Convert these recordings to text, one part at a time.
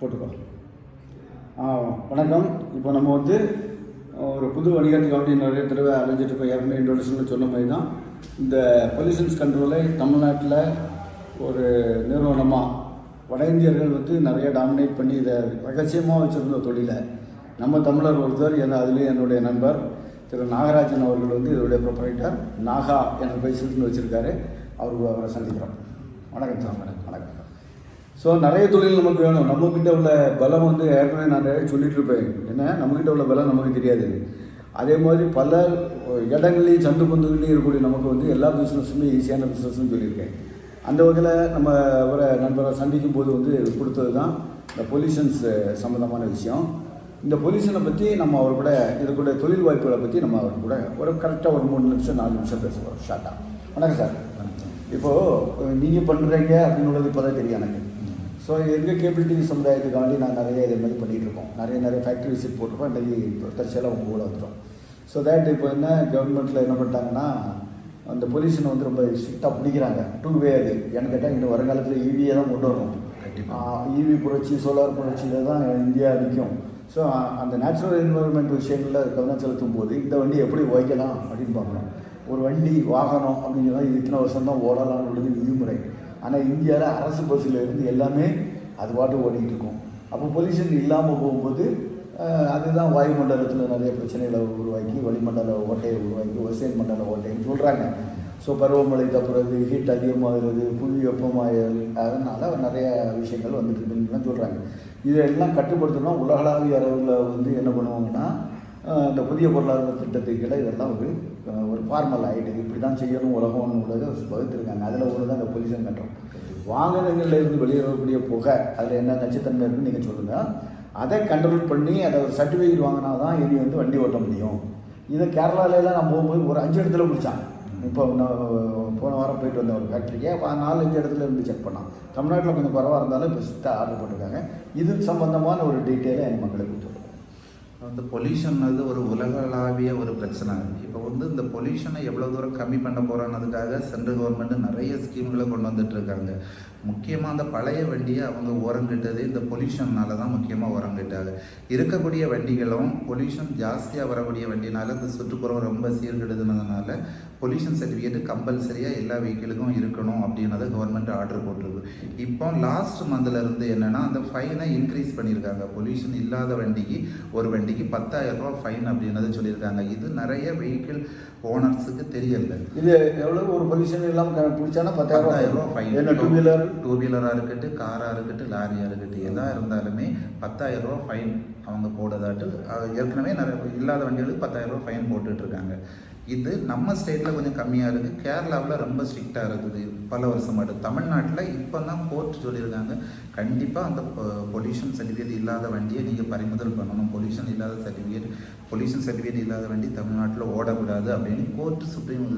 போட்டுக்கோ ஆ வணக்கம். இப்போ நம்ம வந்து ஒரு புது வணிகத்துக்காண்டி நிறைய தடவை அலைஞ்சிட்டு இருக்கோம் ஏற்கனவே இன்ட்ரோடக்ஷனில் சொன்ன மாதிரி தான் இந்த பொல்யூஷன்ஸ் கண்ட்ரோலை தமிழ்நாட்டில் ஒரு நிறுவனமாக வட இந்தியர்கள் வந்து நிறைய டாமினேட் பண்ணி இதை ரகசியமாக வச்சுருந்த தொழிலை நம்ம தமிழர் ஒருத்தர் என் அதுலேயும் என்னுடைய நண்பர் திரு நாகராஜன் அவர்கள் வந்து இதோடைய ப்ரொப்ரைட்டர் நாகா என்ற பைசல்னு வச்சுருக்காரு. அவருக்கு அவரை சந்திக்கிறோம். வணக்கம் சார் மேடம் வணக்கம். ஸோ நிறைய தொழில் நமக்கு வேணும். நம்மக்கிட்ட உள்ள பலம் வந்து ஏற்கனவே நான் நிறைய சொல்லிட்டு இருப்பேன் என்ன? நம்மக்கிட்ட உள்ள பலம் நமக்கு தெரியாது. அதே மாதிரி பல இடங்கள்லையும் சந்து பந்துகள்லையும் இருக்கக்கூடிய நமக்கு வந்து எல்லா பிஸ்னஸுமே ஈஸியான பிஸ்னஸ்னு சொல்லியிருக்கேன். அந்த வகையில் நம்ம அவரை நண்பரை சந்திக்கும் போது வந்து கொடுத்தது தான் இந்த பொல்யூஷன்ஸ் சம்மந்தமான விஷயம். இந்த பொல்யூஷனை பற்றி நம்ம அவர் கூட இது கூட தொழில் வாய்ப்புகளை பற்றி நம்ம அவர் கூட ஒரு கரெக்டாக ஒரு மூணு நிமிஷம் நாலு நிமிஷம் பேசுவோம். ஷார்ட்டாக வணக்கம் சார் இப்போது நீங்கள் பண்ணுறீங்க அப்படின்னு இப்போ தான் தெரியும் எனக்கு. ஸோ எங்கள் கேபிள் டிவி சமுதாயத்துக்காண்டி நான் நிறைய இதே மாதிரி பண்ணிகிட்டு இருக்கோம் நிறைய நிறைய ஃபேக்ட்ரி விசிட் போட்டிருக்கோம். இன்றைக்கி தற்செயலாக உங்கள் கூட வந்துடும் ஸோ தேட் இப்போ என்ன கவர்மெண்ட்டில் என்ன பண்ணிட்டாங்கன்னா அந்த பொல்யூஷனை வந்து ரொம்ப ஸ்ட்ரிக்டாக பிடிக்கிறாங்க டூ வே அது. எனக்கு கேட்டால் இன்னும் வருங்காலத்தில் ஈவியை தான் கொண்டு வரணும். ஈவி புரட்சி சோலார் புரட்சியில் தான் இந்தியா நிற்கும் ஸோ அந்த நேச்சுரல் என்வரன்மெண்ட் விஷயங்களில் கவனம் செலுத்தும் போது இந்த வண்டி எப்படி வைக்கலாம் அப்படின்னு பார்க்கணும். ஒரு வண்டி வாகனம் அப்படிங்கிறத இது இத்தனை வருஷம் தான் ஓடலாம்னு உள்ளது விதிமுறை. ஆனால் இந்தியாவில் அரசு பஸ்ஸில் இருந்து எல்லாமே அது பாட்டு ஓடிக்கிட்டு இருக்கும். அப்போ பொல்யூஷன் இல்லாமல் போகும்போது அதுதான் வாயுமண்டலத்தில் நிறைய பிரச்சனைகளை உருவாக்கி வளிமண்டல ஓட்டையை உருவாக்கி ஒசைன் மண்டல ஓட்டைன்னு சொல்கிறாங்க ஸோ பருவமழை தப்புறது ஹீட் அதிகமாகிறது புவி வெப்பமாயல் அதனால் நிறைய விஷயங்கள் வந்துட்டு இருக்குன்னு சொல்கிறாங்க இதெல்லாம் கட்டுப்படுத்தணும் உலகளாவிய அளவில் வந்து என்ன பண்ணுவாங்கன்னா இந்த புதிய பொருளாதார திட்டத்தை கீழே இதெல்லாம் ஒரு ஒரு ஃபார்மல் ஆகிட்டு இப்படி தான் செய்யணும் உலகம்னு உள்ளதை வகுத்துருக்காங்க. அதில் ஒன்று தான் இந்த பொல்யூஷன் கட்டுறோம் வாகனங்கள்ல இருந்து வெளியேறக்கூடிய புகை அதில் என்ன நச்சுத்தன்மை இருக்குன்னு நீங்கள் சொல்லுங்கள் அதை கண்ட்ரோல் பண்ணி அதை ஒரு சர்டிஃபிகேட் வாங்கினா தான் இனி வந்து வண்டி ஓட்ட முடியும். இதை கேரளாவிலலாம் நான் போகும்போது ஒரு அஞ்சு இடத்துல பிடிச்சான். இப்போ நான் போன வாரம் போயிட்டு வந்த ஒரு ஃபேக்ட்ரிக்கே நாலு அஞ்சு இடத்துல இருந்து செக் பண்ணான். தமிழ்நாட்டில் கொஞ்சம் குறவாக இருந்தாலும் இப்போ சித்தா ஆர்டர் போட்டிருக்காங்க. இது சம்பந்தமான ஒரு டீட்டெயிலை என் மக்களுக்கு வந்து பொல்யூஷன்னது ஒரு உலகளாவிய ஒரு பிரச்சனை. இப்போ வந்து இந்த பொல்யூஷனை எவ்வளோ தூரம் கம்மி பண்ண போகிறோன்னதுக்காக சென்ட்ரல் கவர்மெண்ட் நிறைய ஸ்கீம்களை கொண்டு வந்துட்டுருக்காங்க முக்கியமாக அந்த பழைய வண்டியை அவங்க ஓரங்கிட்டது இந்த பொல்யூஷன்னால தான் முக்கியமாக உரங்கிட்டாங்க இருக்கக்கூடிய வண்டிகளும் பொல்யூஷன் ஜாஸ்தியாக வரக்கூடிய வண்டினால இந்த சுற்றுப்புறம் ரொம்ப சீர்கெடுதுனதுனால பொல்யூஷன் சர்டிஃபிகேட் கம்பல்சரியாக எல்லா வெஹிக்கிளுக்கும் இருக்கணும் அப்படின்றத கவர்மெண்ட் ஆர்டர் போட்டிருக்கு. இப்போ லாஸ்ட் இருந்து என்னன்னா அந்த ஃபைனை இன்க்ரீஸ் பண்ணியிருக்காங்க. பொல்யூஷன் இல்லாத வண்டிக்கு ஒரு வண்டிக்கு பத்தாயிரம் ரூபாய் ஃபைன் அப்படின்றத சொல்லியிருக்காங்க. இது நிறைய வெஹிக்கிள் ஓனர்ஸுக்கு தெரியல. இது எவ்வளோ ஒரு பொல்யூஷன் இல்லாமல் பிடிச்சானா பத்தாயிரம் ரூபாய் என்ன டூ ஃபைன் வீலர் டூ வீலராக இருக்கட்டும் காராக இருக்கட்டும் லாரியாக இருக்கட்டும் எதாக இருந்தாலுமே பத்தாயிரம் ஃபைன் அவங்க போடுறதாட்டு ஏற்கனவே நிறைய இல்லாத வண்டிகளுக்கு பத்தாயிரம் ரூபாய் ஃபைன் போட்டுட்டு இருக்காங்க. இது நம்ம ஸ்டேட்டில் கொஞ்சம் கம்மியாக இருக்குது கேரளாவில் ரொம்ப ஸ்ட்ரிக்டாக இருக்குது. பல வருஷமாட்டு தமிழ்நாட்டில் இப்போ தான் கோர்ட் சொல்லியிருக்காங்க. கண்டிப்பாக அந்த பொல்யூஷன் சர்டிஃபிகேட் இல்லாத வண்டியை நீங்கள் பறிமுதல் பண்ணணும். பொல்யூஷன் இல்லாத சர்டிஃபிகேட் பொல்யூஷன் சர்டிஃபிகேட் இல்லாத வண்டி தமிழ்நாட்டில் ஓடக்கூடாது அப்படின்னு court supreme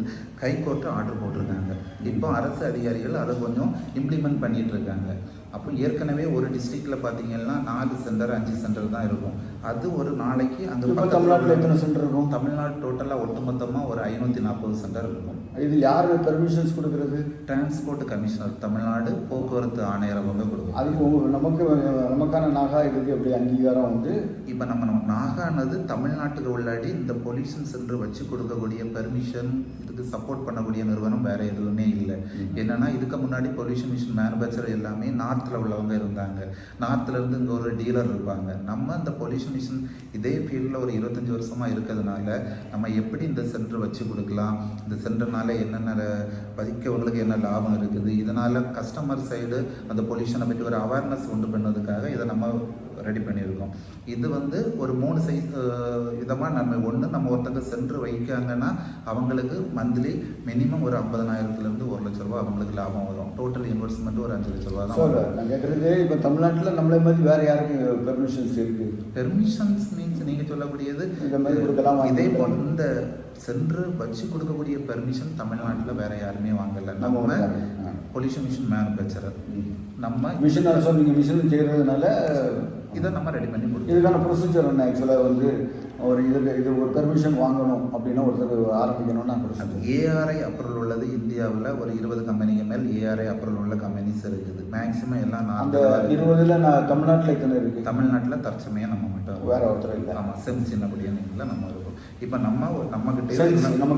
high court order போட்டிருக்காங்க. இப்போ அரசு அதிகாரிகள் அதை கொஞ்சம் இம்ப்ளிமெண்ட் பண்ணிகிட்ருக்காங்க இருக்காங்க. அப்போ ஏற்கனவே ஒரு டிஸ்ட்ரிக்டில் பார்த்தீங்கன்னா நாலு சென்டர் அஞ்சு சென்டர் தான் இருக்கும். அது ஒரு நாளைக்கு அந்த தமிழ்நாட்டில் எத்தனை சென்டர் இருக்கும்? தமிழ்நாடு டோட்டலாக ஒட்டுமொத்தமாக ஒரு ஐநூற்றி நாற்பது சென்டர் இருக்கும். இது யார் பெர்மிஷன்ஸ் கொடுக்குறது? டிரான்ஸ்போர்ட் கமிஷனர் தமிழ்நாடு போக்குவரத்து ஆணையர் அவங்க கொடுக்கும் உங்க- நமக்கு நமக்கான நாகா இதுக்கு எப்படி அங்கீகாரம் வந்து இப்போ நம்ம நம்ம நாகானது தமிழ்நாட்டுக்கு உள்ளாடி இந்த பொல்யூஷன் சென்டர் வச்சு கொடுக்கக்கூடிய பெர்மிஷன் இதுக்கு சப்போர்ட் பண்ணக்கூடிய நிறுவனம் வேற எதுவுமே இல்லை. என்னன்னா இதுக்கு முன்னாடி பொல்யூஷன் மிஷின் மேனுஃபேக்சர் எல்லாமே நார்த்தில் உள்ளவங்க இருந்தாங்க. நார்த்துலேருந்து இங்கே ஒரு டீலர் இருப்பாங்க. நம்ம இந்த பொல்யூஷன் மிஷின் இதே ஃபீல்டில் ஒரு இருபத்தஞ்சி வருஷமாக இருக்கிறதுனால நம்ம எப்படி இந்த சென்டர் வச்சு கொடுக்கலாம்? இந்த சென்டர்னால என்னென்ன பதிக்கவங்களுக்கு என்ன லாபம் இருக்குது? இதனால் கஸ்டமர் சைடு அந்த பொல்யூஷனை பற்றி ஒரு அவேர்னஸ் உண்டு பண்ணதுக்காக இதை நம்ம ரெடி பண்ணியிருக்கோம். இது வந்து ஒரு மூணு சைஸ் விதமாக நன்மை ஒன்று நம்ம ஒருத்தங்க சென்டர் வைக்காங்கன்னா அவங்களுக்கு மந்த்லி மினிமம் ஒரு ஐம்பதனாயிரத்துலேருந்து ஒரு லட்ச ரூபா அவங்களுக்கு லாபம் வரும். டோட்டல் இன்வெஸ்ட்மெண்ட் ஒரு அஞ்சு லட்ச ரூபா தான் நான் கேட்குறது இப்போ தமிழ்நாட்டில் நம்மளே மாதிரி வேறு யாருக்கு பெர்மிஷன்ஸ் இருக்குது பெர்மிஷன்ஸ் மீன்ஸ் நீங்கள் சொல்லக்கூடியது இந்த மாதிரி கொடுக்கலாம் இதே போல் இந்த சென்று வச்சு கொடுக்கக்கூடிய பெர்மிஷன் தமிழ்நாட்டில் வேற யாருமே வாங்கல. நம்ம நம்ம. பொல்யூஷன் மிஷின் மேனுஃபேக்சரர் நம்ம மிஷின் நீங்கள் மிஷின் செய்கிறதுனால இதை நம்ம ரெடி பண்ணி கொடுக்கணும். இதுக்கான ப்ரொசீஜர் என்ன? ஆக்சுவலாக வந்து ஒரு இதுக்கு இது ஒரு பெர்மிஷன் வாங்கணும் அப்படின்னா ஒருத்தர் ஆரம்பிக்கணும்னா சொல்லுங்க ஏஆர்ஐ அப்ரூவல் உள்ளது. இந்தியாவில் ஒரு இருபது கம்பெனிக்கு மேல் ஏஆர்ஐ அப்ரூவல் உள்ள கம்பெனிஸ் இருக்குது. மேக்ஸிமம் எல்லாம் அந்த இருபதுல நான் தமிழ்நாட்டில் எத்தனை இருக்கு? தமிழ்நாட்டில் தற்சமயம் நம்ம மட்டும் வேற ஒருத்தர் இல்லை. ஆமாம் செம் சின்னபடியான நம்ம இப்போ நம்ம நம்ம Sense, நம்ம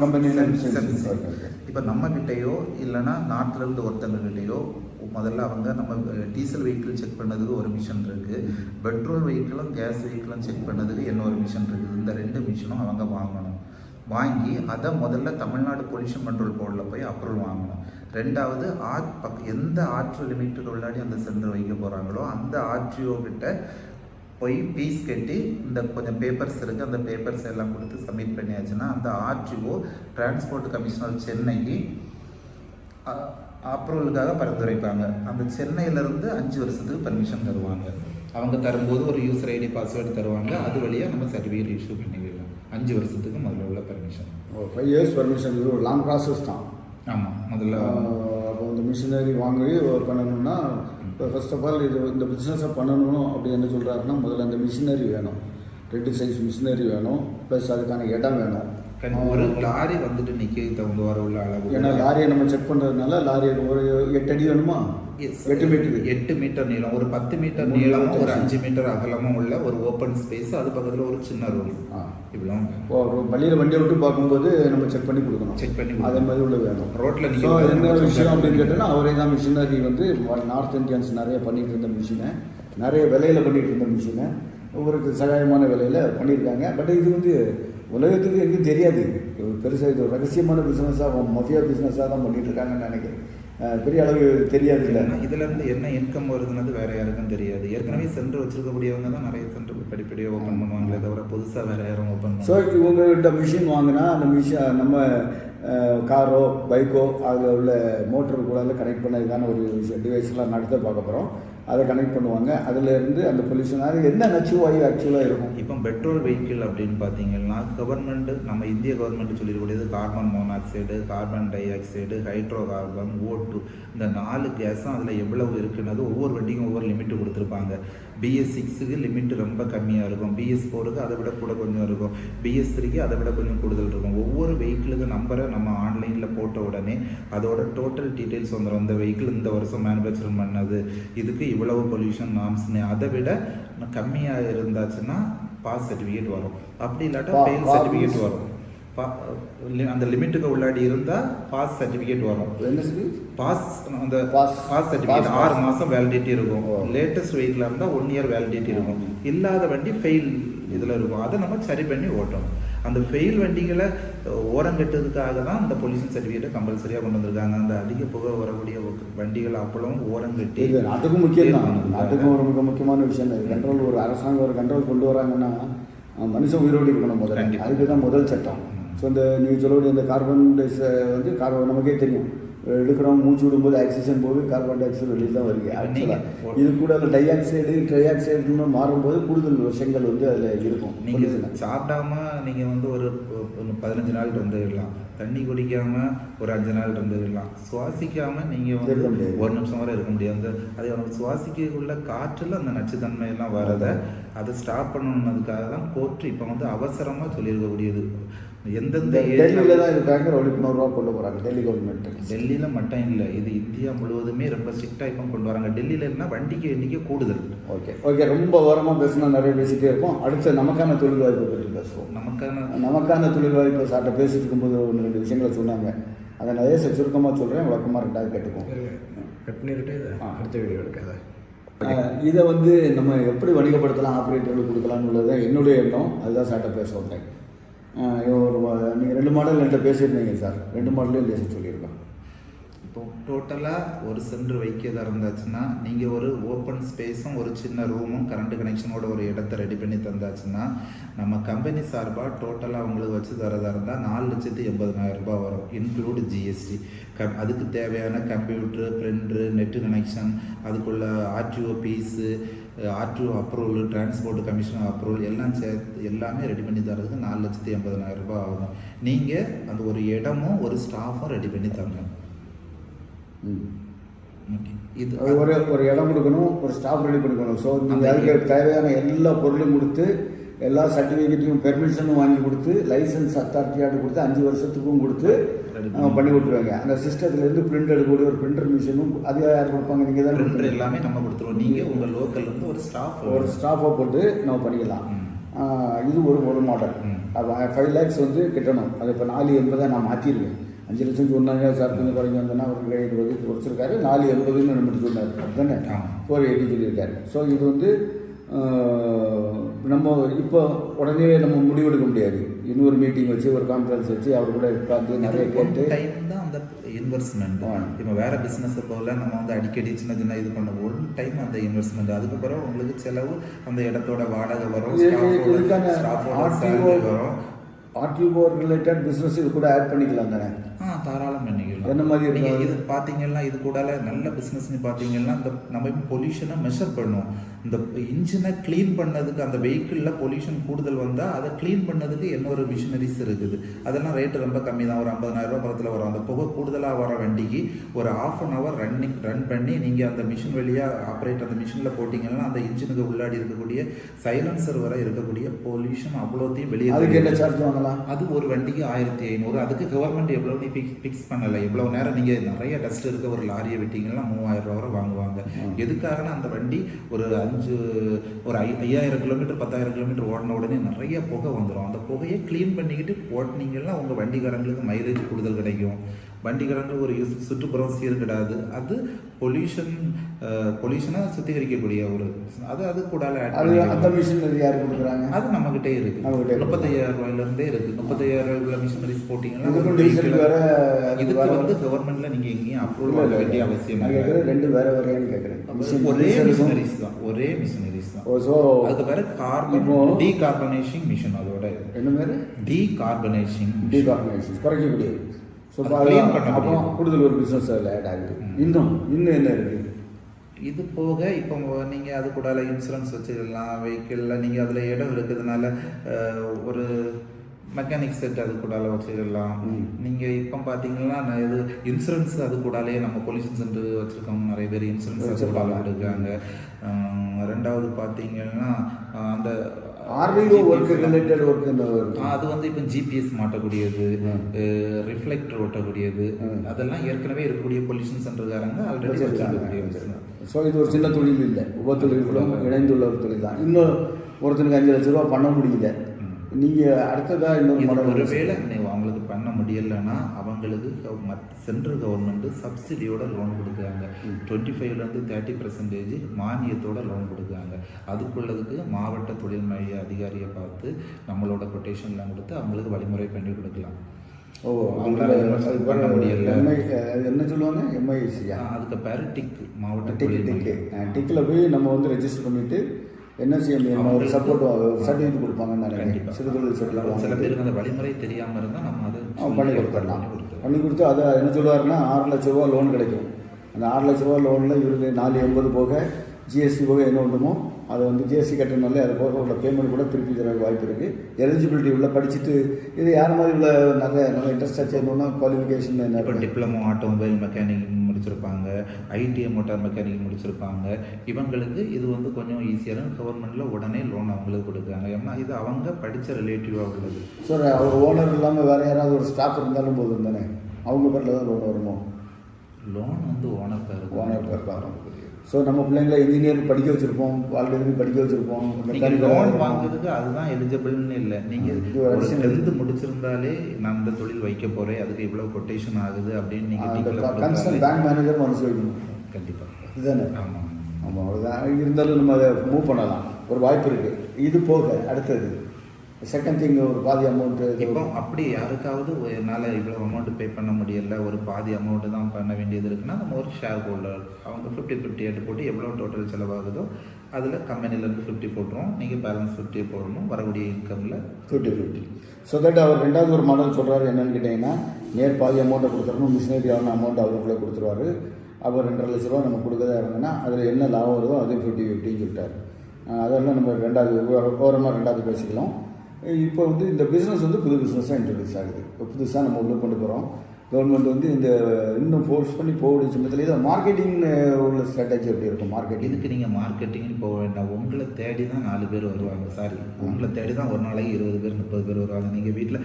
okay. இப்போ நம்ம கிட்டேயோ இல்லைன்னா நார்த்ல இருந்து ஒருத்தங்க கிட்டேயோ முதல்ல அவங்க நம்ம டீசல் வெஹிக்கிள் செக் பண்ணதுக்கு ஒரு மிஷின் இருக்கு. பெட்ரோல் வெஹிக்கிளும் கேஸ் வெஹிக்கிளும் செக் பண்ணதுக்கு இன்னொரு மிஷின் இருக்குது இந்த ரெண்டு மிஷினும் அவங்க வாங்கணும். வாங்கி அதை முதல்ல தமிழ்நாடு பொல்யூஷன் கண்ட்ரோல் போர்டில் போய் அப்ரூவல் வாங்கணும். ரெண்டாவது ஆட் பக் எந்த ஆர்டிஓ லிமிட்டுக்கு உள்ளாடி அந்த சென்டர் வைக்க போகிறாங்களோ அந்த ஆர்டிஓ கிட்ட போய் ஃபீஸ் கட்டி இந்த கொஞ்சம் பேப்பர்ஸ் இருக்குது அந்த பேப்பர்ஸ் எல்லாம் கொடுத்து சப்மிட் பண்ணியாச்சுன்னா அந்த ஆர்டிஓ டிரான்ஸ்போர்ட் கமிஷனர் சென்னைக்கு அப்ரூவலுக்காக பரிந்துரைப்பாங்க. அந்த சென்னையிலேருந்து அஞ்சு வருஷத்துக்கு பர்மிஷன் தருவாங்க. அவங்க தரும்போது ஒரு யூசர் ஐடி பாஸ்வேர்டு தருவாங்க. அது வழியாக நம்ம சர்டிஃபிகேட் இஷ்யூ பண்ணிக்கலாம். அஞ்சு வருஷத்துக்கு முதல்ல உள்ள பர்மிஷன் ஃபைவ் இயர்ஸ் பெர்மிஷன் இது ஒரு லாங் ப்ராசஸ் தான். ஆமாம் முதல்ல அப்போ இந்த மிஷினரி வாங்கி ஒர்க் பண்ணணும்னா இப்போ ஃபர்ஸ்ட் ஆஃப் ஆல் இது இந்த பிஸ்னஸை பண்ணணும் அப்படி என்ன சொல்கிறாருன்னா முதல்ல அந்த மிஷினரி வேணும். ரெண்டு சைஸ் மிஷினரி வேணும். ப்ளஸ் அதுக்கான இடம் வேணும். ஒரு லாரி வந்துட்டு நிற்க தகுந்த வர உள்ள அளவு. ஏன்னா லாரியை நம்ம செக் பண்ணுறதுனால லாரி ஒரு எட்டு அடி வேணுமா. எட்டு மீட்டர். எட்டு மீட்டர் நீளம். ஒரு பத்து மீட்டர் நீளமும் meter ஒரு அஞ்சு மீட்டர் அகலமும் உள்ள ஒரு ஓப்பன் ஸ்பேஸ் அது பக்கத்தில் ஒரு சின்ன ரூம் இவ்வளோ ஒரு வழியில் வண்டியை விட்டு பார்க்கும்போது நம்ம செக் பண்ணி கொடுக்கணும். செக் பண்ணி அதே மாதிரி உள்ள வேணும். ரோட்ல ஸோ நிக்க என்ன. விஷயம் அப்படின்னு கேட்டோன்னா அவரே தான் மிஷினரி வந்து நார்த் இந்தியன்ஸ் நிறைய பண்ணிட்டு இருந்த மிஷினை நிறைய விலையில பண்ணிட்டு இருந்த மிஷினை ஒவ்வொருக்கு சகாயமான விலையில பண்ணியிருக்காங்க பட் இது வந்து உலகத்துக்கு எங்கேயும் தெரியாது. பெருசாக இது ஒரு ரகசியமான பிஸ்னஸாக மஃபியா பிஸ்னஸாக தான் பண்ணிட்டு இருக்காங்கன்னு நினைக்கிறேன். பெரிய அளவு தெரியாது இல்லை. என்ன- இதுல இருந்து என்ன இன்கம் வருதுன்னு வேற யாருக்கும் தெரியாது. ஏற்கனவே சென்டர் வச்சிருக்கக்கூடியவங்க தான் நிறைய சென்டர் படிப்படியாக ஓப்பன் பண்ணுவாங்களே தவிர புதுசா வேற யாரும் ஓப்பன் ஸோ இவங்ககிட்ட மிஷின் வாங்கினா அந்த மிஷின் நம்ம காரோ பைக்கோ அதில் உள்ள மோட்டர் கூட கனெக்ட் பண்ணதுக்கான ஒரு டிவைஸ்லாம் நடத்த பார்க்க போகிறோம் அதை கனெக்ட் பண்ணுவாங்க. அதில் இருந்து அந்த பொல்யூஷன் என்ன நச்சு வாயு ஆக்சுவலாக இருக்கும்? இப்போ பெட்ரோல் வெஹிக்கிள் அப்படின்னு பார்த்தீங்கன்னா கவர்மெண்ட்டு நம்ம இந்திய government சொல்லியிருக்கூடியது carbon monoxide carbon dioxide hydrocarbon O two இந்த நாலு கேஸும் அதில் எவ்வளவு இருக்குன்னது ஒவ்வொரு வண்டிக்கும் ஒவ்வொரு லிமிட் கொடுத்துருப்பாங்க. பிஎஸ் சிக்ஸுக்கு லிமிட் ரொம்ப கம்மியாக இருக்கும். பிஎஸ் ஃபோருக்கு அதை விட கூட கொஞ்சம் இருக்கும். பிஎஸ் த்ரீக்கு அதை விட கொஞ்சம் கூடுதல் இருக்கும். ஒவ்வொரு வெஹிக்கிளுக்கு நம்பரை நம்ம ஆன்லைனில் போட்ட உடனே அதோட டோட்டல் டீட்டெயில்ஸ் வந்துடும் இந்த வெஹிக்கிள் இந்த வருஷம் மேனுஃபேக்சர் பண்ணது இதுக்கு இவ்வளவு பொல்யூஷன் நார்ம்ஸ்னு அதை விட கம்மியாக இருந்தாச்சுன்னா பாஸ் சர்டிஃபிகேட் வரும். அப்படி இல்லாட்டா ஃபெயில் சர்டிஃபிகேட் வரும். அந்த லிமிட்டுக்கு உள்ளாடி இருந்தால் பாஸ் சர்டிஃபிகேட் வரும். பாஸ் அந்த Pass. பாஸ் சர்டிஃபிகேட் ஆறு. மாதம் வேலிடிட்டி இருக்கும். லேட்டஸ்ட் வெஹிக்கிளாக இருந்தால் ஒன் இயர் வேலிடிட்டி இருக்கும். இல்லாத வண்டி ஃபெயில் இதில் இருக்கும். அதை நம்ம சரி பண்ணி ஓட்டணும். அந்த ஃபெயில் வண்டிகளை ஓரம் கட்டுறதுக்காக தான் இந்த பொல்யூஷன் சர்டிஃபிகேட்டை கம்பல்சரியாக கொண்டு வந்திருக்காங்க. அந்த அதிக புகை வரக்கூடிய வண்டிகள் அப்பளவும் ஓரம் கட்டி இது நாட்டுக்கும் முக்கியம் நாட்டுக்கும் ஒரு மிக முக்கியமான விஷயம். கண்ட்ரோல் ஒரு அரசாங்கம் ஒரு கண்ட்ரோல் கொண்டு வராங்கன்னா மனுஷன் உயிரோடு இருக்கணும் முதல்ல. அதுக்கு தான் முதல் சட்டம். ஸோ இந்த நீங்கள் சொல்லக்கூடிய இந்த கார்பன் டைஸ் வந்து கார்பன் நமக்கே தெரியும். எடுக்கிறோம் மூச்சு விடும்போது ஆக்சிஜன் போது கார்பன் டை ஆக்சைடு வெளியில் தான் வருது. ஆக்சுவலாக இது கூட அந்த டை ஆக்சைடு ட்ரை ஆக்சைடுன்னு மாறும்போது கூடுதல் விஷயங்கள் வந்து அதில் இருக்கும். நீங்கள். சாப்பிடாம நீங்கள் வந்து ஒரு பதினஞ்சு நாள் இருந்துடலாம். தண்ணி குடிக்காம ஒரு அஞ்சு நாள் இருந்துடலாம். சுவாசிக்காம நீங்கள் வந்து. ஒரு நிமிஷம் வரை இருக்க முடியாது. அந்த அது அவனுக்கு சுவாசிக்கக்குள்ள காற்றில் அந்த நச்சுத்தன்மை எல்லாம் வரதை அதை ஸ்டாப் பண்ணணுன்றதுக்காக தான் கோர்ட்டு இப்போ வந்து அவசரமாக சொல்லியிருக்கக்கூடியது. எந்தெந்த டெல்லியில் தான் இருக்காங்க ஒரு விழிப்புணர்வாக கொண்டு போகிறாங்க டெல்லி கவர்மெண்ட் டெல்லியில் மட்டும் இல்லை இது இந்தியா முழுவதுமே ரொம்ப ஸ்ட்ரிக்டாக இப்போ கொண்டு வராங்க. டெல்லியில் இருந்தால் வண்டிக்கு எண்ணிக்கை கூடுதல். ஓகே ஓகே ரொம்ப ஓரமாக பேசினா நிறைய பேசிட்டே இருப்போம். அடுத்து நமக்கான தொழில் வாய்ப்பை பற்றி பேசுவோம். நமக்கான நமக்கான தொழில் வாய்ப்பை சார்ட்ட பேசிட்டு இருக்கும்போது ஒன்று ரெண்டு விஷயங்களை சொன்னாங்க. அதை நிறைய சுருக்கமாக சொல்கிறேன் வழக்கமாக ரெண்டாவது கேட்டுக்குவோம். கட் பண்ணிக்கிட்டு. அடுத்த வீடியோ எடுக்காத இதை வந்து நம்ம எப்படி வணிகப்படுத்தலாம் ஆப்ரேட்டர்களுக்கு கொடுக்கலாம்னுள்ளது தான் என்னுடைய எண்ணம். அதுதான் சார்ட்ட பேச வந்தேன். நீங்கள் ரெண்டு மாடல் என்கிட்ட பேசியிருந்தீங்க சார். ரெண்டு மாடலையும் பேச சொல்லியிருக்கேன் இப்போ டோட்டலாக ஒரு சென்டர் வைக்கிறதா இருந்தாச்சுன்னா நீங்கள் ஒரு ஓப்பன் ஸ்பேஸும் ஒரு சின்ன ரூமும் கரண்ட் கனெக்ஷனோட ஒரு இடத்த ரெடி பண்ணி தந்தாச்சுன்னா நம்ம கம்பெனி சார்பாக டோட்டலாக உங்களுக்கு வச்சு தரதா இருந்தால் நாலு லட்சத்து எண்பதனாயிரம் ரூபாய் வரும் இன்க்ளூடு ஜிஎஸ்டி கம் அதுக்கு தேவையான கம்ப்யூட்ரு பிரிண்ட்ரு நெட்டு கனெக்ஷன் அதுக்குள்ள RTO fees RTO approval transport commission approval எல்லாம் சேர்த்து எல்லாமே ரெடி பண்ணி தரதுக்கு நாலு லட்சத்து எண்பதனாயிரம் ரூபாய் ஆகும் நீங்கள் அந்த ஒரு இடமும் ஒரு ஸ்டாஃபும் ரெடி பண்ணி தரணும். ம். ஓகே இது ஒரு ஒரு இடம் கொடுக்கணும் ஒரு ஸ்டாஃப் ரெடி பண்ணிக்கணும். ஸோ நீங்கள் அதுக்கு தேவையான எல்லா பொருளையும் கொடுத்து எல்லா சர்டிஃபிகேட்டையும் பெர்மிஷனும் வாங்கி கொடுத்து லைசன்ஸ் அத்தாரிட்டியாட்டு கொடுத்து அஞ்சு வருஷத்துக்கும் கொடுத்து அஹ், பண்ணி கொடுத்துருவாங்க. அந்த சிஸ்டத்துலேருந்து பிரிண்ட் எடுக்கக்கூடிய ஒரு பிரிண்டர் மிஷினும் அது யார் கொடுப்பாங்க? நீங்கள் தான் பிரிண்டர். எல்லாமே நம்ம கொடுத்துருவோம். நீங்க உங்க லோக்கல்ல இருந்து ஒரு ஸ்டாஃப் ஒரு ஸ்டாஃபை போட்டு நம்ம பண்ணிக்கலாம். இது ஒரு ஒரு மாடல். ஃபைவ் லேக்ஸ் வந்து கட்டணும். அது இப்போ நாலு எண்பதை நான் மாற்றிருக்கேன் அஞ்சு லட்சம் சொன்னாங்க சார் கொஞ்சம் குறைஞ்சி வந்தோன்னா ஒரு வந்து குறைச்சிருக்காரு. நாலு எண்பதுன்னு நம்ம சொன்னார். அப்படிதானே ஆமா. ஃபோர் எயிட்டி சொல்லியிருக்காரு. ஸோ இது வந்து நம்ம இப்போ உடனே நம்ம முடிவெடுக்க முடியாது. இன்னொரு மீட்டிங் வச்சு ஒரு கான்ஃபரன்ஸ் வச்சு அவர் கூட உட்காந்து நிறைய கேட்டு டைம் தான் அந்த இன்வெஸ்ட்மெண்ட் ஆ. இப்போ வேற பிசினஸ் போல நம்ம வந்து அடிக்கடி சின்ன சின்ன இது பண்ண ஒரு டைம் அந்த இன்வெஸ்ட்மெண்ட் அதுக்கப்புறம் உங்களுக்கு செலவு அந்த இடத்தோட வாடகை வரும் வரும். ஆர்டிஓ ரிலேட்டட் பிஸ்னஸ் இது கூட ஆட் பண்ணிக்கலாம் தானே? ஆ தாராளம் பண்ணிக்கலாம். என்ன மாதிரி நீங்க இருக்கும்? இது பார்த்தீங்கன்னா இது கூட நல்ல பிஸ்னஸ்னு பார்த்தீங்கன்னா இந்த நம்ம பொல்யூஷனை மெஷர் பண்ணுவோம். இந்த இன்ஜினை க்ளீன் பண்ணதுக்கு அந்த வெஹிக்கிளில் பொல்யூஷன் கூடுதல் வந்தால் அதை க்ளீன் பண்ணதுக்கு என்ன ஒரு மிஷினரிஸ் இருக்குது? அதெல்லாம் ரேட்டு ரொம்ப கம்மி தான் ஒரு ஐம்பதாயிரம் ரூபாய் பக்கத்தில் வரும். அந்த புகை கூடுதலாக வர வண்டிக்கு ஒரு half an hour running run பண்ணி நீங்கள் அந்த மிஷின் வழியாக ஆப்ரேட் அந்த மிஷினில் போட்டிங்கன்னா அந்த இன்ஜினுக்கு உள்ளாடி இருக்கக்கூடிய சைலன்சர் வரை இருக்கக்கூடிய பொல்யூஷன் அவ்வளோத்தையும் வெளியே அதுக்கு என்ன. சார்ஜ் வாங்கலாம்? அது ஒரு வண்டிக்கு ஆயிரத்தி ஐநூறு. அதுக்கு கவர்மெண்ட் எவ்வளோ நீ ஃபிக்ஸ் ஃபிக்ஸ் பண்ணலை. எவ்வளோ நேரம் நீங்கள் நிறைய டஸ்ட் இருக்க ஒரு லாரியை விட்டீங்கன்னா மூவாயிரம் ரூபா வரை வாங்குவாங்க. எதுக்காகனா அந்த வண்டி ஒரு அஞ்சு ஒரு ஐ ஐயாயிரம் கிலோமீட்டர் பத்தாயிரம் கிலோமீட்டர் ஓடின உடனே நிறைய புகை வந்துடும் அந்த புகையை க்ளீன் பண்ணிக்கிட்டு ஓட்டினீங்கன்னா உங்கள் வண்டிக்காரங்களுக்கு மைலேஜ் கூடுதல் கிடைக்கும். வண்டிக்காரங்களுக்கு ஒரு யூஸ் சுற்றுப்புறம் சீர்கிடாது. அது பொல்யூஷன் பொல்யூஷனை சுத்திகரிக்கக்கூடிய ஒரு அது அது கூட அந்த. மிஷினரி யார் கொடுக்குறாங்க? அது நம்மகிட்டே இருக்கு. முப்பத்தையாயிரம் ரூபாயில இருந்தே இருக்கு. முப்பத்தையாயிரம் ரூபாய்க்குள்ள மிஷினரிஸ் போட்டீங்கன்னா இதுக்கு. வந்து கவர்மெண்ட்ல நீங்க எங்கேயும் அப்ரூவல் இல்ல, வேண்டிய. அவசியம் ரெண்டு வேற வேறையான்னு கேட்குறேன் ஒரே மிஷினரிஸ் தான். ஒரே மிஷினரிஸ் தான். ஸோ அதுக்கு பேரு கார்பன் இப்போ- டீகார்பனேஷன் மிஷின் அதோட என்ன மாதிரி டீகார்பனேஷன் டீகார்பனேஷன் குறைக்கக்கூடியது. ஸோ அது clean அப்போ பண்ணக்கூடியது. கூடுதல் ஒரு பிஸ்னஸ் அதில் ஆட் ஆகுது. இன்னும் இன்னும் என்ன இருக்குது இது போக இப்போ நீங்க அது கூட இன்சூரன்ஸ் வச்சுக்கலாம் வெஹிக்கிளில் நீங்க அதுல இடம் இருக்கிறதுனால ஒரு மெக்கானிக் செட் அது கூடால வச்சுக்கலாம் ம். நீங்க இப்போ பாத்தீங்கன்னா நான் இது இன்சூரன்ஸ் அது கூடாலே நம்ம பொல்யூஷன் சென்டர் வச்சிருக்கோம் நிறைய பேர் இன்சூரன்ஸ் அது கூடால அஹ், ரெண்டாவது பாத்தீங்கன்னா அஹ், அந்த ஆர்டிஓ ஒர்க் ரிலேட்டட் ஒர்க் அது வந்து இப்போ ஜிபிஎஸ் மாட்டக்கூடியது. ரிஃப்ளெக்டர் ஓட்டக்கூடியது. அதெல்லாம் ஏற்கனவே இருக்கக்கூடிய பொல்யூஷன் சென்டர்காரங்க ஆல்ரெடி வச்சிருக்கக்கூடிய ஸோ இது ஒரு சின்ன தொழில் இல்லை உப தொழில்களும் இணைந்துள்ள ஒரு தொழில் தான் இன்னும் ஒருத்தனுக்கு அஞ்சு லட்ச ரூபா பண்ண முடியல. நீங்கள் அடுத்ததாக இன்னொரு மாடல் ஒருவேளை நீ அவங்களுக்கு பண்ண முடியலைன்னா அவங்களுக்கு சென்ட்ரல் கவர்மெண்ட் சப்சிடியோட லோன் கொடுக்குறாங்க. டுவெண்ட்டி ஃபைவ்லேருந்து தேர்ட்டி பர்சன்டேஜ் மானியத்தோட லோன் கொடுக்குறாங்க. அதுக்குள்ளதுக்கு மாவட்ட தொழில் மைய அதிகாரியை பார்த்து நம்மளோட கொட்டேஷன்லாம் கொடுத்து அவங்களுக்கு வழிமுறை பண்ணி கொடுக்கலாம். ஓ அவங்களால பண்ண முடியல. என்ன சொல்லுவாங்க? எம்ஐசியா அதுக்கு பேரு டிக் மாவட்ட டிக்கு தொழில் டிக்கு. டிக்கில் போய் நம்ம வந்து ரெஜிஸ்டர் பண்ணிவிட்டு என்எஸ்சிஎம் ஒரு சப்போர்ட் சர்டிஃபிகேட் கொடுப்பாங்கன்னு நினைக்கிறேன். கண்டிப்பா. சிறுதொழில் சில சர்டிஃபிகேட் பேருக்கு அந்த வழிமுறை தெரியாம இருந்தா நம்ம அதை பண்ணி கொடுத்துடலாம். பண்ணி கொடுத்து அதை என்ன சொல்லுவாருன்னா ஆறு லட்ச ரூபா லோன் கிடைக்கும். அந்த ஆறு லட்ச ரூபா லோனில் இவருக்கு நாலு எண்பது போக ஜிஎஸ்டி போக என்ன உண்டுமோ அதை வந்து ஜிஎஸ்டி கட்டணும்னாலே அது போக உள்ள பேமெண்ட் கூட திருப்பி தர வாய்ப்பு இருக்குது எலிஜிபிலிட்டி உள்ள படிச்சுட்டு இது யார் மாதிரி உள்ள நல்ல நல்ல இன்ட்ரெஸ்டாக செய்யணும்னா குவாலிஃபிகேஷன் என்ன இப்போ? டிப்ளமோ ஆட்டோமொபைல் மெக்கானிக் முடிச்சிருப்பாங்க. ஐடிஐ மோட்டார் மெக்கானிக் முடிச்சிருப்பாங்க. இவங்களுக்கு இது வந்து கொஞ்சம் ஈஸியாக கவர்மெண்ட்ல உடனே லோன் அவங்களுக்கு கொடுக்குறாங்க. ஏன்னா இது அவங்க படிச்ச ரிலேட்டிவாக உள்ளது. சார் அவர் ஓனர் இல்லாமல் வேறு யாராவது ஒரு ஸ்டாஃப் இருந்தாலும் போதும் தானே? அவங்க பேரில் தான் லோன் வருமோ? லோன் வந்து ஓனர் பேருக்கு ஓனர் பேர் தான் ஸோ நம்ம பிள்ளைங்களை இன்ஜினியர் படிக்க வச்சுருப்போம் ஆல்ரெடி படிக்க வச்சுருப்போம் லோன் வாங்குறதுக்கு அதுதான் எலிஜிபிள்னு இல்லை. நீங்க இது ஒரு டென்த்து முடிச்சிருந்தாலே நான் இந்த தொழில் வைக்க போறேன் அதுக்கு இவ்வளவு கொட்டேஷன் ஆகுது அப்படின்னு நீங்க அந்த டிக்ல கன்சர்ன் பேங்க் மேனேஜர் மனசு வைக்கணும். கண்டிப்பா. இதுதானே? ஆமா ஆமாம் அவ்வளோதான் இருந்தாலும் நம்ம அதை மூவ் பண்ணலாம். ஒரு வாய்ப்பு இருக்குது இது போக அடுத்தது. செகண்ட் திங் ஒரு பாதி அமௌண்ட்டு இப்போ அப்படி யாருக்காவது ஒரு என்னால் இவ்வளோ அமௌண்ட் பே பண்ண முடியல ஒரு பாதி அமௌண்ட் தான் பண்ண வேண்டியது இருக்குன்னா நம்ம ஒரு ஷேர் ஹோல்டர் அவங்க ஃபிஃப்டி ஃபிஃப்டி எடுத்து போட்டு எவ்வளோ டோட்டல் செலவாகுதோ அதில் கம்பெனிலேருந்து ஃபிஃப்டி போட்டுருவோம். நீங்கள் பேலன்ஸ் ஃபிஃப்டி போடணும் வரக்கூடிய இன்கமில் fifty fifty so that our ரெண்டாவது ஒரு மாடல் சொல்கிறாரு என்னன்னு கேட்டிங்கன்னா நேர் பாதி அமௌண்ட்டை கொடுத்துடணும் மிஷினரி ஆன அமௌண்ட் அவருக்குள்ளே கொடுத்துருவாரு. அவர் ரெண்டரை லட்ச ரூபா நம்ம கொடுக்கறதா இருந்ததுன்னா அதில் என்ன லாபம் வருதோ அதையும் ஃபிஃப்டி ஃபிஃப்டின்னு சொல்லிட்டாரு. அதெல்லாம் நம்ம ரெண்டாவது ஓரமாக ரெண்டாவது பேசிக்கலாம். இப்போ வந்து இந்த பிஸ்னஸ் வந்து புது பிஸ்னஸாக இன்ட்ரடியூஸ் ஆகுது. இப்போ புதுசாக நம்ம உள்ளே கொண்டு போகிறோம் கவர்மெண்ட் வந்து இந்த இன்னும் ஃபோர்ஸ் பண்ணி போகக்கூடிய சமயத்தில் இதை மார்க்கெட்டிங் உள்ள ஸ்ட்ராட்டஜி எப்படி இருக்கும்? மார்க்கெட்டிங் இதுக்கு நீங்கள் மார்க்கெட்டிங்னு போக வேண்டாம். உங்களை தேடி தான் நாலு பேர் வருவாங்க சாரி உங்களை தேடி தான் ஒரு நாளைக்கு இருபது பேர் முப்பது பேர் வருவாங்க. நீங்கள் வீட்டில்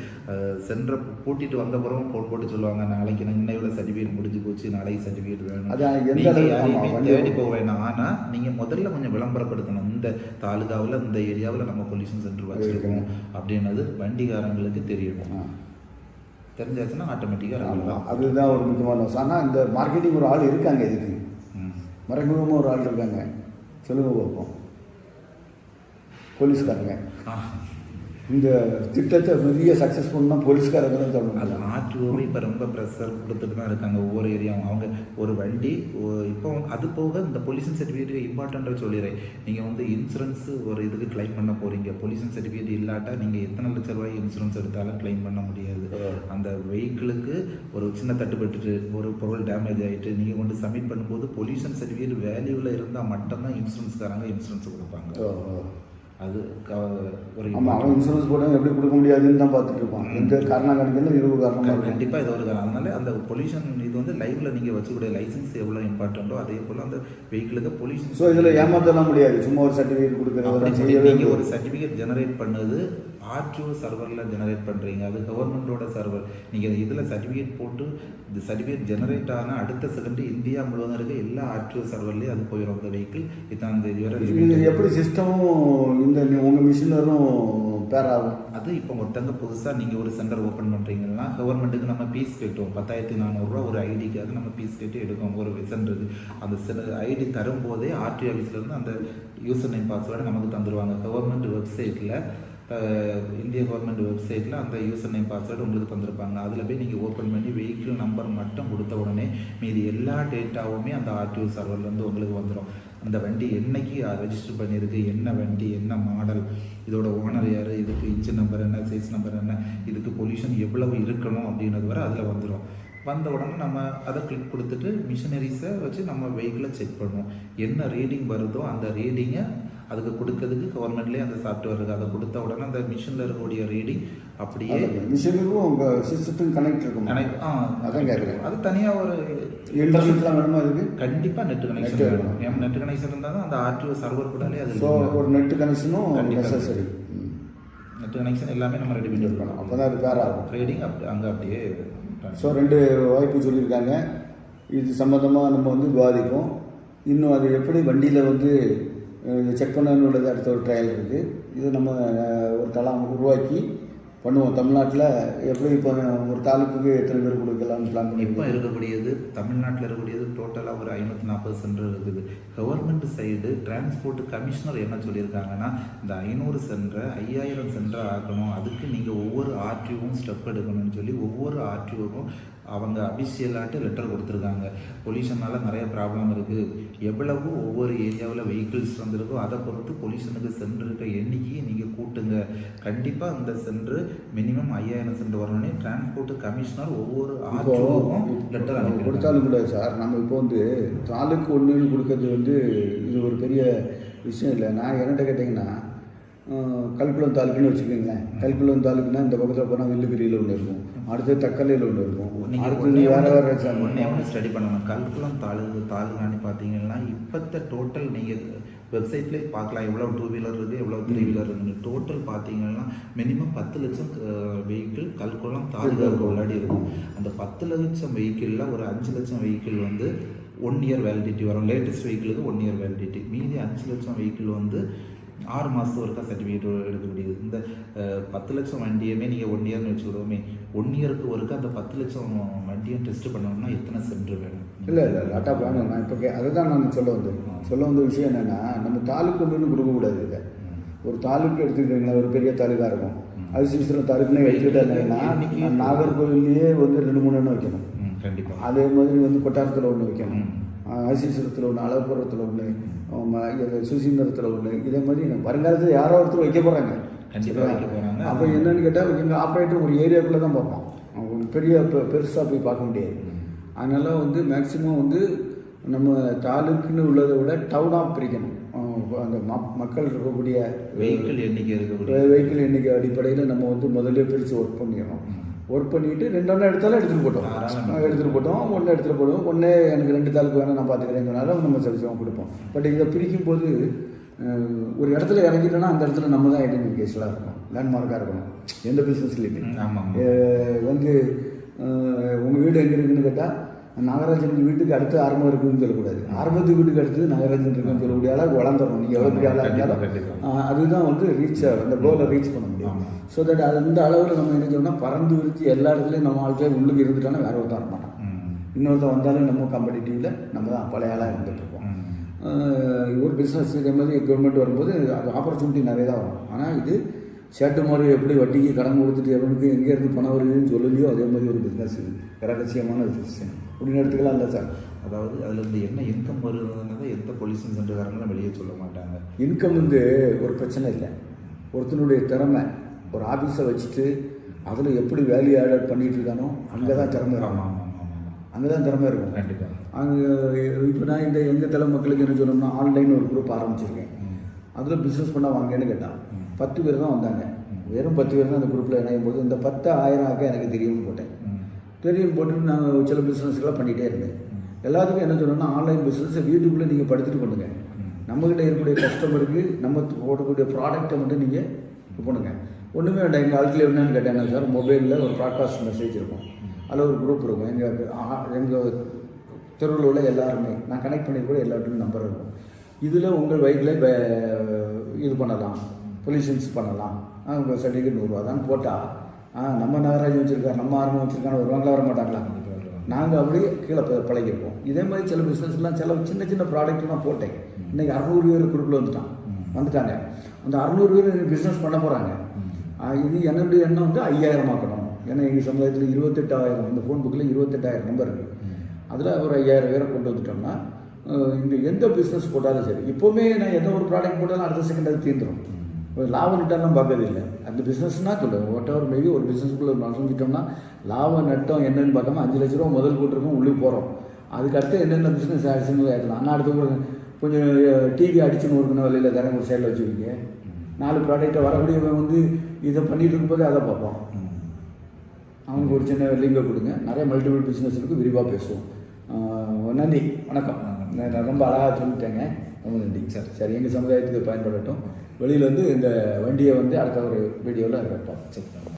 சென்ற பூட்டிட்டு வந்த பிறகு ஃபோன் போட்டு சொல்லுவாங்க நாளைக்கு நான் இவ்வளோ சர்டிஃபிகேட் முடிஞ்சு போச்சு நாளைக்கு சர்டிஃபிகேட் வேணும். அது தேடி போக வேண்டாம். ஆனால் நீங்கள் முதல்ல கொஞ்சம் விளம்பரப்படுத்தணும். இந்த தாலுகாவில் இந்த ஏரியாவில் நம்ம பொல்யூஷன் சென்டர் வச்சுருக்கோம் அப்படின்னது வண்டிகாரங்களுக்கு தெரியணும். தெரிஞ்சாச்சுன்னா ஆட்டோமேட்டிக்காக ஆமாம் அதுதான் ஒரு முக்கியமான விஷயம். ஆனால் இந்த மார்க்கெட்டிங் ஒரு ஆள் இருக்காங்க இதுக்கு. மறைமுகமாக ஒரு ஆள் இருக்காங்க. சொல்லுங்க பார்ப்போம். போலீஸ்காரங்க. இந்த திட்டத்தை பெரிய சக்ஸஸ் பண்ணால் போலீஸ்காரங்க தான் அது சொல்லணும் ஆர்டிஓவே இப்போ ரொம்ப ப்ரெஷர் கொடுத்துட்டு தான் இருக்காங்க ஒவ்வொரு ஏரியாவும் அவங்க ஒரு வண்டி இப்போ அது போக இந்த பொல்யூஷன் சர்டிஃபிகேட் இம்பார்ட்டண்ட்டாக சொல்லிடுறேன். நீங்கள் வந்து இன்சூரன்ஸ் ஒரு இதுக்கு கிளைம் பண்ண போகிறீங்க பொல்யூஷன் சர்டிஃபிகேட் இல்லாட்டா நீங்கள் எத்தனை லட்ச ரூபாய் இன்சூரன்ஸ் எடுத்தாலும் கிளைம் பண்ண முடியாது. அந்த வெஹிக்கிளுக்கு ஒரு சின்ன தட்டுப்பட்டுட்டு ஒரு பொருள் டேமேஜ் ஆகிட்டு நீங்கள் கொண்டு சப்மிட் பண்ணும்போது பொல்யூஷன் சர்டிஃபிகேட் வேல்யூவில் இருந்தால் மட்டும்தான் இன்சூரன்ஸ்காரங்க இன்சூரன்ஸ் கொடுப்பாங்க. அது ஒரு ஆமாம் அவன் இன்சூரன்ஸ் போட்டால் எப்படி கொடுக்க முடியாதுன்னு தான் பார்த்துட்டு இருப்பான். எந்த காரணம் கிடைக்கல இருபது இருக்கும் கண்டிப்பாக இது ஒரு காரணம். அதனால அந்த பொல்யூஷன் இது வந்து லைவ்ல நீங்கள் வச்சுக்கூடிய லைசன்ஸ் எவ்வளோ இம்பார்ட்டண்ட்டோ அதே போல் அந்த வெஹிக்கிளுக்கு பொல்யூஷன் ஸோ இதில் ஏமாத்தலாம் முடியாது. சும்மா ஒரு சர்டிஃபிகேட் கொடுக்குறது நீங்கள் ஒரு சர்டிஃபிகேட் ஜெனரேட் பண்ணது ஆர்டிஓ சர்வரில் ஜெனரேட் பண்ணுறீங்க அது கவர்மெண்ட்டோட சர்வர் நீங்கள் இதில் சர்டிஃபிகேட் போட்டு இந்த சர்டிஃபிகேட் ஜெனரேட் ஆன அடுத்த செகண்ட் இந்தியா முழுவதும் இருக்க எல்லா ஆர்டிஓ சர்வர்லேயும் அது போயிடும் அந்த வெஹிக்கிள் இத்தனாம் தேதி வரை இது. எப்படி சிஸ்டமும் இந்த உங்கள் மிஷினரும் பேர் ஆகும் அது இப்போ ஒருத்தங்க புதுசாக நீங்கள் ஒரு சென்டர் ஓப்பன் பண்ணுறீங்கன்னா கவர்மெண்ட்டுக்கு நம்ம ஃபீஸ் கட்டுவோம். பத்தாயிரத்தி நானூறுரூவா ஒரு ஐடிக்காக நம்ம ஃபீஸ் கட்டி எடுக்கும். ஒரு சென்டருக்கு அந்த சில ஐடி தரும்போதே ஆர்டி ஆஃபீஸ்லேருந்து அந்த யூசர் நேம் பாஸ்வேர்டை நமக்கு தந்துடுவாங்க கவர்மெண்ட் வெப்சைட்டில் இந்திய கவர்மெண்ட் வெப்சைட்டில் அந்த யூசர் நேம் பாஸ்வேர்டு உங்களுக்கு தந்திருப்பாங்க. அதில் போய் நீங்கள் ஓப்பன் பண்ணி வெஹிக்கிள் நம்பர் மட்டும் கொடுத்த உடனே மீதி எல்லா டேட்டாவுமே அந்த ஆர்டிஓ சர்வர்லேருந்து உங்களுக்கு வந்துடும் அந்த வண்டி என்னைக்கு ரெஜிஸ்டர் பண்ணியிருக்கு என்ன வண்டி என்ன மாடல் இதோட ஓனர் யார் இதுக்கு இன்ஜின் நம்பர் என்ன சைஸ் நம்பர் என்ன இதுக்கு பொல்யூஷன் எவ்வளவு இருக்கணும் அப்படின்றது வரை அதில் வந்துடும் வந்த உடனே நம்ம அதை கிளிக் கொடுத்துட்டு மிஷினரிஸை வச்சு நம்ம வெஹிக்கிளை செக் பண்ணுவோம். என்ன ரீடிங் வருதோ அந்த ரீடிங்கை அதுக்கு கொடுக்கறதுக்கு கவர்மெண்ட்லேயே அந்த சாஃப்ட்வேர் இருக்குது அதை கொடுத்த உடனே அந்த மிஷினில் இருக்கக்கூடிய ரீடிங் அப்படியே மிஷினுக்கும் உங்கள் சிஸ்டத்துக்கும் கனெக்ட் இருக்கும். கனெக்ட் ஆ அதான் கேட்குறேன் அது தனியாக ஒரு இன்டர்நெட்லாம் வேணுமா இதுக்கு கண்டிப்பாக நெட் கனெக்ஷன் வேணும். வேணும் நெட் கனெக்ஷன் இருந்தால் தான் அந்த ஆர்டிஓ சர்வர் கூடலே அது ஸோ ஒரு நெட் கனெக்ஷனும். நெசசரி நெட் கனெக்ஷன் எல்லாமே நம்ம ரெடி பண்ணி இருக்கணும் அப்போ தான் அது பேர் ஆகும். ட்ரேடிங் அப்படி அங்கே அப்படியே ஸோ ரெண்டு வாய்ப்பு சொல்லியிருக்காங்க. இது சம்மந்தமாக நம்ம வந்து விவாதிப்போம். இன்னும் அது எப்படி வண்டியில் வந்து செக் பண்ணணுன்றது அடுத்த ஒரு ட்ரையல் இருக்குது இது நம்ம ஒரு தளம் உருவாக்கி பண்ணுவோம். தமிழ்நாட்டில் எப்படி இப்போ ஒரு தாலுக்குக்கு எத்தனை பேர் கொடுக்கலாம்னு பிளான் இப்போ பண்ணியிருக்கோம் இருக்கக்கூடியது தமிழ்நாட்டில் இருக்கக்கூடியது டோட்டலாக ஒரு ஐநூற்றி நாற்பது சென்டர் இருக்குது. கவர்மெண்ட் சைடு டிரான்ஸ்போர்ட் கமிஷனர் என்ன சொல்லியிருக்காங்கன்னா இந்த ஐநூறு சென்டரை ஐயாயிரம் சென்டரை ஆக்கணும். அதுக்கு நீங்கள் ஒவ்வொரு ஆர்டிஓவும் ஸ்டெப் எடுக்கணும்னு சொல்லி ஒவ்வொரு ஆர்டிஓவும் அவங்க அபிஷியலாட்டு லெட்டர் கொடுத்துருக்காங்க. பொல்யூஷனால் நிறைய ப்ராப்ளம் இருக்குது எவ்வளவு ஒவ்வொரு ஏரியாவில் வெஹிக்கிள்ஸ் வந்திருக்கோ அதை பொறுத்து பொல்யூஷனுக்கு இருக்க எண்ணிக்கையை நீங்கள் கூட்டுங்க. கண்டிப்பாக இந்த சென்டர் மினிமம் ஐயாயிரம் சென்டர் வரணும்னே டிரான்ஸ்போர்ட் கமிஷனர் ஒவ்வொரு ஆர்டிஓவும் லெட்டர் அனுப்பி கொடுத்தாலும் கூட சார் நம்ம இப்போ வந்து தாலுக்கு ஒன்றுன்னு கொடுக்கறது வந்து இது ஒரு பெரிய விஷயம் இல்லை. நான் என்னட்ட கேட்டிங்கன்னா கல்குளம் தாலுக்குன்னு வச்சுக்கோங்களேன். கல்குளம் தாலுக்குன்னா இந்த பக்கத்தில் போனால் வில்லுகிரியில் ஒன்று இருக்கும். அடுத்து தக்கலையில் ஒன்று இருக்கும். நீங்கள் அடுத்தது வேறு வேறு ஒன்றே ஒன்று ஸ்டடி பண்ணணும். கல்குளம் தாலுகு தாலுகான்னு பார்த்தீங்கன்னா இப்போத்த டோட்டல் நீங்கள் வெப்சைட்லேயே பார்க்கலாம். எவ்வளோ டூ வீலர் இருக்குது எவ்வளோ த்ரீ வீலர் இருக்குது டோட்டல் பார்த்தீங்கன்னா மினிமம் பத்து லட்சம் வெஹிக்கிள் கல்குளம் தாலுகாவுக்கு உள்ளாடி இருக்கும். அந்த பத்து லட்சம் வெஹிக்கிளில் ஒரு அஞ்சு லட்சம் வெஹிக்கிள் வந்து ஒன் இயர் வேலிடிட்டி வரும். லேட்டஸ்ட் வெஹிக்கிளுக்கு ஒன் இயர் வேலிடிட்டி மீதி அஞ்சு லட்சம் வெஹிக்கிள் வந்து ஆறு மாதம் ஒருக்கா சர்டிஃபிகேட் எடுக்க முடியுது இந்த பத்து லட்சம் வண்டியுமே நீங்கள் ஒன் இயர்னு வச்சுக்கிடுவோமே ஒன் இயருக்கு ஒருக்கா அந்த பத்து லட்சம் வண்டியும் டெஸ்ட் பண்ணணும்னா எத்தனை சென்டர் வேணும்? இல்லை இல்லை லாட்டா வேணும் நான் இப்போ கே அதை தான் நான் சொல்ல வந்தேன் சொல்ல வந்த விஷயம் என்னென்னா நம்ம தாலுக்கு ஒன்றுன்னு கொடுக்கக்கூடாது இதை. ஒரு தாலுக்கு எடுத்துக்கிட்டீங்களா ஒரு பெரிய தாலுக்கா இருக்கும். அது சிசிரம் தாலுக்குன்னு எடுத்துக்கிட்டாங்கன்னா நாகர்கோவில்லையே வந்து ரெண்டு மூணு எண்ணம் வைக்கணும். கண்டிப்பாக அதே மாதிரி வந்து கொட்டாரத்தில் ஒன்று வைக்கணும். ம். அசிசுரத்தில் ஒன்று அளவுப்புறத்தில் ஒன்று சுசீந்திரத்தில் ஒன்று இதே மாதிரி வருங்காலத்தில் யாரோ ஒருத்தர் வைக்க போகிறாங்க கண்டிப்பா வைக்க போறாங்க. அப்போ என்னன்னு கேட்டால் எங்கள் ஆப்ரேட்டர் ஒரு ஏரியாக்குள்ளே தான் பார்ப்போம் அவங்க பெரிய பெருசாக போய் பார்க்க முடியாது அதனால் வந்து மேக்சிமம் வந்து நம்ம தாலுக்குன்னு உள்ளதை விட டவுனாக பிரிக்கணும் அந்த மக்கள் இருக்கக்கூடிய வெஹிக்கிள் எண்ணிக்கை இருக்கக்கூடிய வெஹிக்கிள் எண்ணிக்கை அடிப்படையில் நம்ம வந்து முதல்ல பிரித்து ஒர்க் பண்ணிடணும் ஒர்க் பண்ணிட்டு ரெண்டு ஒன்று எடுத்தாலும் எடுத்துகிட்டு போட்டோம். எடுத்துகிட்டு போட்டோம். ஒன்று எடுத்துகிட்டு போடுவோம். ஒன்று எனக்கு ரெண்டு தாளுக்கு வேணும் நான் பார்த்துக்கிறேன்னு சொன்னாலும் நம்ம சர்வீஸாக கொடுப்போம். பட் இதை பிரிக்கும் போது ஒரு இடத்துல இறங்கிட்டோன்னா அந்த இடத்துல நம்ம தான் ஐடென்டிஃபிகேஷனாக இருக்கணும். லேண்ட்மார்க்காக இருக்கணும். எந்த பிஸ்னஸ்லையுமே ஆமாம் வந்து உங்கள் வீடு எங்கே இருக்குன்னு கேட்டால் நாகராஜன் வீட்டுக்கு அடுத்து ஆரம்பம் இருக்குன்னு சொல்லக்கூடாது. ஆரம்பத்து வீட்டுக்கு அடுத்து நாகராஜன் இருக்குன்னு சொல்லக்கூடிய அளவுக்கு வளர்ந்துடணும். நீங்கள் எவ்வளோ பெரிய ஆளாக இருந்தாலும் அதுதான் வந்து ரீச் அந்த கோலை ரீச் பண்ண முடியும். ஸோ தட் அது இந்த அளவில் நம்ம என்ன சொன்னால் பறந்து விரிச்சு எல்லா இடத்துலையும் நம்ம ஆட்களே உள்ளுக்கு இருந்துட்டோன்னா வேற மாட்டான் ம். இன்னொருத்தன் வந்தாலும் நம்ம காம்படிட்டிவில் நம்ம தான் பழைய ஆளாக இருந்துட்டு ஒரு பிஸ்னஸ் இதே மாதிரி கவர்மெண்ட் வரும்போது அது ஆப்பர்ச்சுனிட்டி நிறைய தான் வரும். ஆனால் இது ஷர்ட்டு மாதிரி எப்படி வட்டிக்கு கடன் கொடுத்துட்டு எவனுக்கு எங்கேருந்து பணம் வருதுன்னு சொல்லலையோ அதே மாதிரி ஒரு பிஸ்னஸ் இது. ரகசியமான பிஸ்னஸ் அப்படின்னு எடுத்துக்கலாம் இல்லை சார். அதாவது அதுல இருந்து என்ன இன்கம் வருதுங்கிறத எந்த பொலிஷன் சென்டர்காரங்களும் வெளியே சொல்ல மாட்டாங்க. இன்கம் வந்து ஒரு பிரச்சனை இல்லை. ஒருத்தனுடைய திறமை ஒரு ஆஃபீஸை வச்சுட்டு அதில் எப்படி வேல்யூ ஆடட் பண்ணிட்டு இருக்கானோ அங்கே தான் திறமை இருக்கும். அங்கே தான் திறமை இருக்கும். கண்டிப்பாக அங்கே இப்போ நான் இந்த எங்கள் தலை மக்களுக்கு என்ன சொல்லணும்னா ஆன்லைன் ஒரு குரூப் ஆரம்பிச்சிருக்கேன். அதில் பிஸ்னஸ் பண்ண வாங்கன்னு கேட்டான். பத்து பேர் தான் வந்தாங்க. வெறும் பத்து பேர் தான் அந்த குரூப்பில் இணையும் போது இந்த பத்து ஆயிரம் ஆக்க எனக்கு தெரியும்னு போட்டேன். தெரியும் போட்டு நான் சில பிஸ்னஸ்லாம் பண்ணிகிட்டே இருந்தேன். எல்லாத்துக்கும் என்ன சொன்னோன்னா ஆன்லைன் பிஸ்னஸை வீட்டுக்குள்ளே நீங்கள் படுத்துட்டு பண்ணுங்க நம்மக்கிட்ட இருக்கக்கூடிய கஸ்டமருக்கு நம்ம போடக்கூடிய ப்ராடக்ட்டை மட்டும் நீங்கள் இது பண்ணுங்க. ஒன்றுமே வேண்டாம் எங்கள் ஆட்கள் என்னன்னு கேட்டாங்க சார் மொபைலில் ஒரு ப்ராட்காஸ்ட் மெசேஜ் இருக்கும். அதில் ஒரு குரூப் இருக்கும். எங்கள் எங்கள் தெருவில் உள்ள எல்லாருமே நான் கனெக்ட் பண்ணி கூட எல்லாருமே நம்பர் இருக்கும். இதில் உங்கள் வயிற்றில் இது பண்ணலாம். பொல்யூஷன்ஸ் பண்ணலாம். உங்கள் சர்டிஃபிகேட் நூறுரூவா தான் போட்டால் ஆ நம்ம நகராஜ் வச்சுருக்கார் நம்ம ஆர்வம் வச்சுருக்காங்க வருவாங்களா வர மாட்டாங்களா? நாங்கள் அப்படியே கீழே பழகிருப்போம். இதே மாதிரி சில பிஸ்னஸ்லாம் சில சின்ன சின்ன ப்ராடக்ட் நான் போட்டேன். இன்னைக்கு அறநூறு பேர் குரூப்பில் வந்துட்டான். வந்துட்டாங்க. அந்த அறநூறு பேர் பிஸ்னஸ் பண்ண போகிறாங்க இது என்னுடைய எண்ணம் வந்து ஐயாயிரம் ஆக்கணும். ஏன்னா எங்கள் சமுதாயத்தில் இருபத்தெட்டாயிரம் இந்த ஃபோன் புக்கில் இருபத்தெட்டாயிரம் நம்பர் இருக்குது அதில் ஒரு ஐயாயிரம் பேரை கொண்டு வந்துட்டோம்னா இந்த எந்த பிஸ்னஸ் போட்டாலும் சரி. இப்போவுமே நான் எந்த ஒரு ப்ராடக்ட் போட்டாலும் அடுத்த செகண்ட் அது தீர்ந்துடும் ஒரு லாபம் நட்டம்லாம் பார்க்கறது இல்லை அந்த பிஸ்னஸ்னால் சொல்லுவேன் வாட் எவர் மேபி ஒரு பிஸ்னஸ்க்குள்ளே நுழைஞ்சிட்டோம்னா லாபம் நட்டம் என்னன்னு பார்க்காம அஞ்சு லட்ச ரூபா முதல் போட்டிருக்கோம் உள்ளே போகிறோம் அதுக்கு அடுத்து என்னென்ன பிஸ்னஸ் ஆயிடுச்சுன்னு ஆயிடலாம் ஆனால் அடுத்து ஒரு கொஞ்சம் டிவி அடிச்சு நூறுக்குன்னு வழியில் தரேன் ஒரு சைடில் வச்சுருக்கீங்க நாலு ப்ராடக்ட்டை வரக்கூடியவன் வந்து இதை பண்ணிட்டு இருக்கும்போது அதை பார்ப்போம் அவங்களுக்கு ஒரு சின்ன லிங்கை கொடுங்க. நிறைய மல்டிபிள் பிஸ்னஸ் இருக்குது விரிவாக பேசுவோம். நன்றி. வணக்கம். நான் நான் ரொம்ப அழகாக சொல்லிட்டேங்க. ரொம்ப நன்றி. சார் சரி. எங்கள் சமுதாயத்துக்கு பயன்படட்டும். வெளியில் வந்து இந்த வண்டியை வந்து அடுத்த ஒரு வீடியோவில் வைப்போம். சரி.